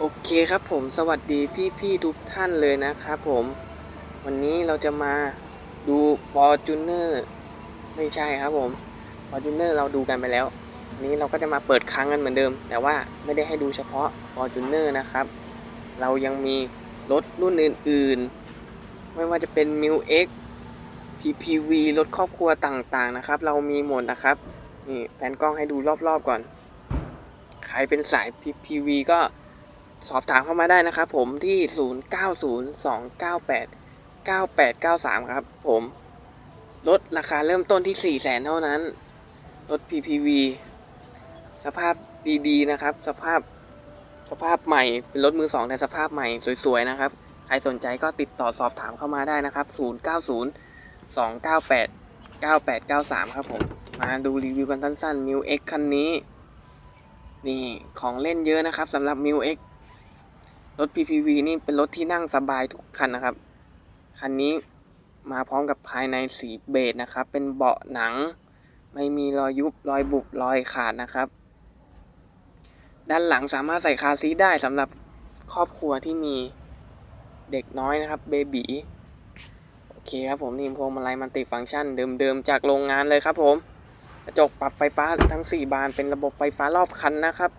โอเคครับผมสวัสดีพี่ๆทุกท่านเลยนะครับผม วันนี้เราจะมาดู Fortuner ไม่ใช่ครับผม Fortuner เราดูกันไปแล้ววันนี้เราก็จะมาเปิดครั้งกันเหมือนเดิม แต่ว่าไม่ได้ให้ดูเฉพาะ Fortuner นะครับ เรายังมีรถรุ่นอื่น ๆ ไม่ว่าจะเป็น m i l X PPV รถครอบครัวต่างๆนะครับ เรามีหมดนะครับนี่แผนกล้องให้ดูรอบๆก่อน ใครเป็นสาย PPV ก็ สอบถามเข้ามาได้นะครับผมที่ 0902989893 ครับผมรถราคาเริ่มต้นที่ 400,000เท่านั้นรถ PPV สภาพดีๆนะครับ สภาพสภาพใหม่ เป็นรถมือสองแต่สภาพใหม่สวยๆนะครับ ใครสนใจก็ติดต่อสอบถามเข้ามาได้นะครับ 090 298 9893 ครับผม มาดูรีวิวกันสั้นๆ New X คันนี้ นี่ ของเล่นเยอะนะครับสำหรับ m i l X รถ PPV นี่เป็นรถที่นั่งสบายทุกคันนะครับ คันนี้มาพร้อมกับภายในสีเบจนะครับ เป็นเบาะหนัง ไม่มีรอยยุบรอยบุบรอยขาดนะครับ ด้านหลังสามารถใส่คาร์ซีได้สำหรับครอบครัวที่มีเด็กน้อยนะครับเบบีโอเคครับผมนี่พวงมาลัยมันติฟังก์ชันเดิมๆจากโรงงานเลยครับผมกระจกปรับไฟฟ้าทั้ง 4 บานเป็นระบบไฟฟ้ารอบคันนะครับ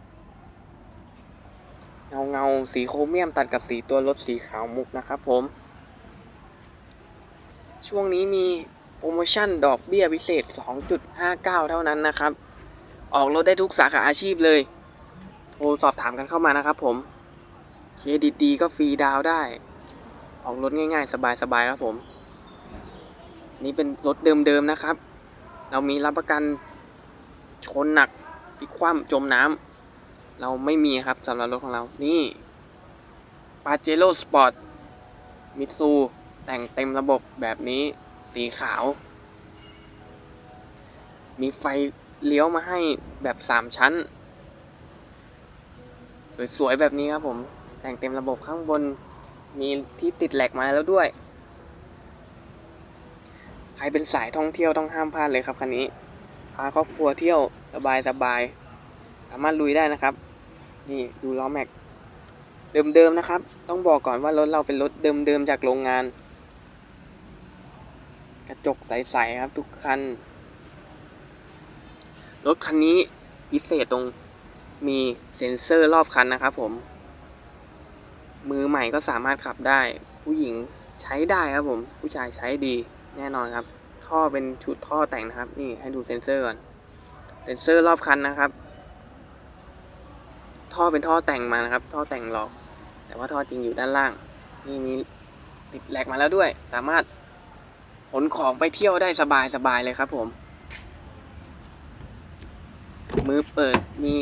เงาเงาสีโครเมียมตัดกับสีตัวรถสีขาวมุกนะครับผม ช่วงนี้มีโปรโมชั่นดอกเบี้ยพิเศษ 2.59 เท่านั้นนะครับ ออกรถได้ทุกสาขาอาชีพเลย โทรสอบถามกันเข้ามานะครับผมเครดิตดีก็ฟรีดาวได้ ออกรถง่ายๆ สบายๆครับผม นี่เป็นรถเดิมๆนะครับ เรามีรับประกันชนหนักพลิกคว่ำจมน้ำ เราไม่มีครับสำหรับรถของเรา นี่ปาเจโร่สปอร์ตมิตซูแต่งเต็มระบบแบบนี้สีขาว มีไฟเลี้ยวมาให้แบบ 3 ชั้น สวยๆ แบบนี้ครับผม แต่งเต็มระบบข้างบน มีที่ติดแหลกมาแล้วด้วย ใครเป็นสายท่องเที่ยวต้องห้ามพลาดเลยครับคันนี้ พาครอบครัวเที่ยวสบายสบายๆสามารถลุยได้นะครับ นี่ดูล้อแม็กเดิมๆนะครับ ต้องบอกก่อนว่ารถเราเป็นรถเดิมๆจากโรงงาน กระจกใสๆครับทุกคัน รถคันนี้พิเศษตรงมีเซ็นเซอร์รอบคันนะครับผม มือใหม่ก็สามารถขับได้ ผู้หญิงใช้ได้ครับผม ผู้ชายใช้ดีแน่นอนครับ ท่อเป็นชุดท่อแต่งนะครับ นี่ให้ดูเซ็นเซอร์ก่อน เซ็นเซอร์รอบคันนะครับ ท่อเป็นท่อแต่งมานะครับ ท่อแต่งหลอก แต่ว่าท่อจริงอยู่ด้านล่าง นี่มีติดแหลกมาแล้วด้วย สามารถขนของไปเที่ยวได้สบายสบายเลยครับผม มือเปิดมี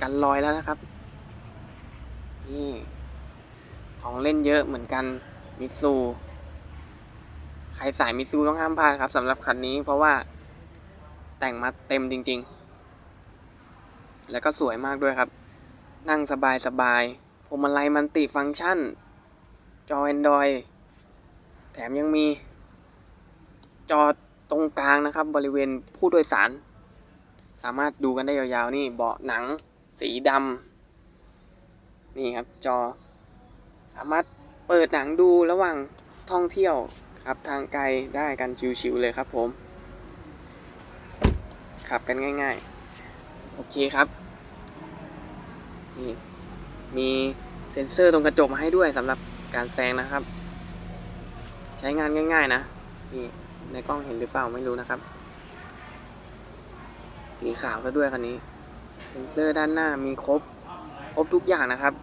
กันรอยแล้วนะครับ นี่ของเล่นเยอะเหมือนกันมิซูใครสายมิซูต้องห้ามพลาดครับสำหรับคันนี้เพราะว่าแต่งมาเต็มจริง ๆ แล้วก็สวยมากด้วยครับ นั่งสบายสบายพวงมาลัยมันติฟังก์ชัน จอ Android แถมยังมี จอตรงกลางนะครับ บริเวณผู้โดยสาร สามารถดูกันได้ยาวๆ นี่เบาะหนังสีดำนี่ครับจอ สามารถเปิดหนังดูระหว่างท่องเที่ยวขับทางไกลได้กันชิวๆเลยครับผมขับกันง่าย ๆ โอเคครับ นี่มีเซ็นเซอร์ตรงกระจกมาให้ด้วยสำหรับการแซงนะครับ ใช้งานง่าย ๆ นะนี่ในกล้องเห็นหรือเปล่าไม่รู้นะครับ สีขาวซะด้วยคันนี้ เซ็นเซอร์ด้านหน้ามีครบ ครบทุกอย่างนะครับ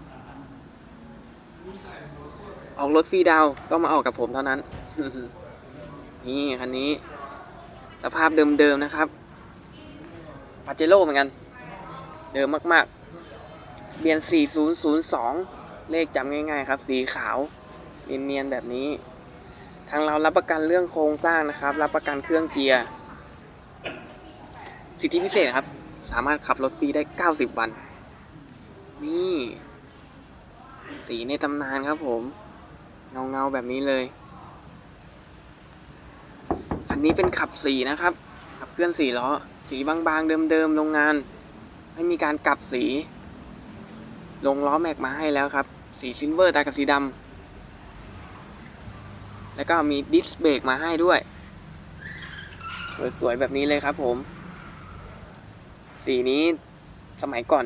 ออกรถฟรีดาวน์ก็มาออกกับผมเท่านั้น นี่คันนี้ สภาพเดิมๆนะครับปาเจโร่เหมือนกัน เดิมมากๆ เบียน 4002 เลขจำง่ายๆครับ สีขาวเนียนๆแบบนี้ ทางเรารับประกันเรื่องโครงสร้างนะครับ รับประกันเครื่องเกียร์ สิทธิพิเศษครับ สามารถขับรถฟรีได้ 90 วัน นี่ สีในตำนานครับผม เงาๆแบบนี้เลย คันนี้เป็นขับสีนะครับ ขับเคลื่อนสี่ล้อ สีบางๆเดิมๆโรงงาน ไม่มีการกลับสี ลงล้อแม็กมาให้แล้วครับ สีซิลเวอร์ตากับสีดำแล้วก็มีดิสเบรกมาให้ด้วย สวยๆ แบบนี้เลยครับผม สีนี้สมัยก่อน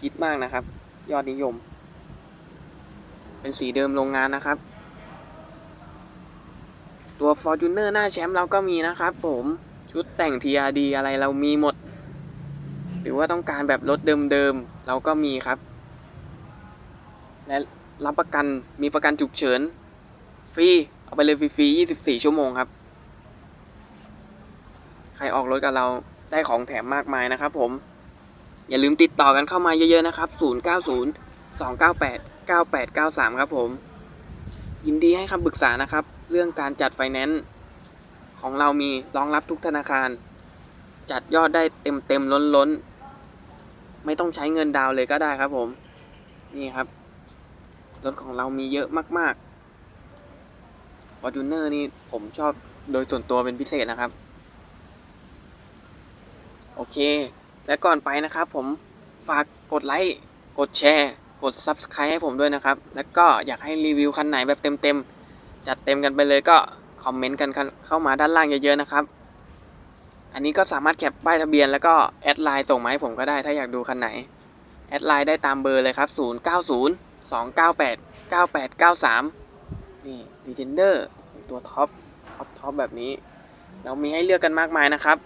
คิดมากนะครับ ยอดนิยม เป็นสีเดิมโรงงานนะครับ ตัว Fortuner หน้าแชมป์เราก็มีนะครับผมชุดแต่ง TRD อะไรเรามีหมด หรือว่าต้องการแบบรถเดิมๆ เราก็มีครับ และรับประกันมีประกันฉุกเฉินฟรีเอาไปเลยฟรีๆ24 ชั่วโมงครับ ใครออกรถกับเราได้ของแถมมากมายนะครับผม อย่าลืมติดต่อกันเข้ามาเยอะๆนะครับ 090 298 9893 ครับผม ยินดีให้คำปรึกษานะครับ เรื่องการจัดไฟแนนซ์ของเรามีรองรับทุกธนาคาร จัดยอดได้เต็มเต็มล้นล้นๆไม่ต้องใช้เงินดาวน์เลยก็ได้ครับผม นี่ครับ รถของเรามีเยอะมากๆ Fortuner นี่ผมชอบโดยส่วนตัวเป็นพิเศษนะครับ โอเค และก่อนไปนะครับผมฝากกดไลค์กดแชร์กด Subscribe ให้ผมด้วยนะครับ แล้วก็อยากให้รีวิวคันไหนแบบเต็มๆ จัดเต็มกันไปเลยก็คอมเมนต์กันเข้ามาด้านล่างเยอะๆนะครับ อันนี้ก็สามารถแคปป้ายทะเบียนแล้วก็แอดไลน์ส่งมาให้ผมก็ได้ถ้าอยากดูคันไหน แอดไลน์ได้ตามเบอร์เลยครับ 090 298 9893 นี่ดีเจนเดอร์ตัวท็อปท็อปท็อปแบบนี้ เรามีให้เลือกกันมากมายนะครับ